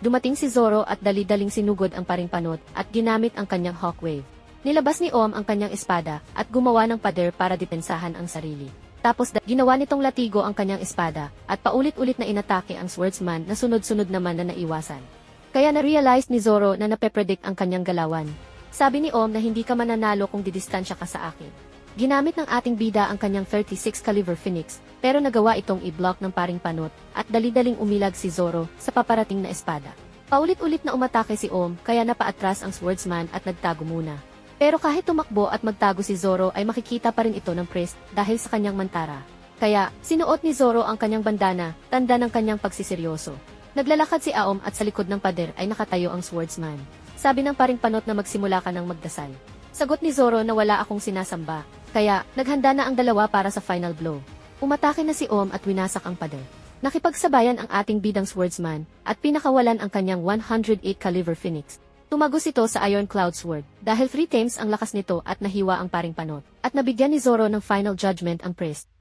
dumating si Zoro at dali-daling sinugod ang paring panot at ginamit ang kanyang Hawk Wave. Nilabas ni Om ang kanyang espada at gumawa ng pader para depensahan ang sarili. Tapos ginawa nitong latigo ang kanyang espada at paulit-ulit na inatake ang swordsman na sunod-sunod naman na naiwasan. Kaya na-realize ni Zoro na napepredict ang kanyang galawan. Sabi ni Om na hindi ka mananalo kung didistansya ka sa akin. Ginamit ng ating bida ang kanyang 36 caliber Phoenix, pero nagawa itong i-block ng paring panot at dali-daling umilag si Zoro sa paparating na espada. Paulit-ulit na umatake si Om kaya napaatras ang swordsman at nagtago muna. Pero kahit tumakbo at magtago si Zoro ay makikita pa rin ito ng priest dahil sa kanyang mantara. Kaya, sinuot ni Zoro ang kanyang bandana, tanda ng kanyang pagsiseryoso. Naglalakad si Aom at sa likod ng pader ay nakatayo ang swordsman. Sabi ng paring panot na magsimula ka ng magdasal. Sagot ni Zoro na wala akong sinasamba, kaya naghanda na ang dalawa para sa final blow. Umatake na si Om at winasak ang pader. Nakipagsabayan ang ating bidang swordsman at pinakawalan ang kanyang 108 caliber phoenix. Tumagos ito sa Iron Cloud Sword dahil three times ang lakas nito at nahiwa ang paring panot. At nabigyan ni Zoro ng final judgment ang priest.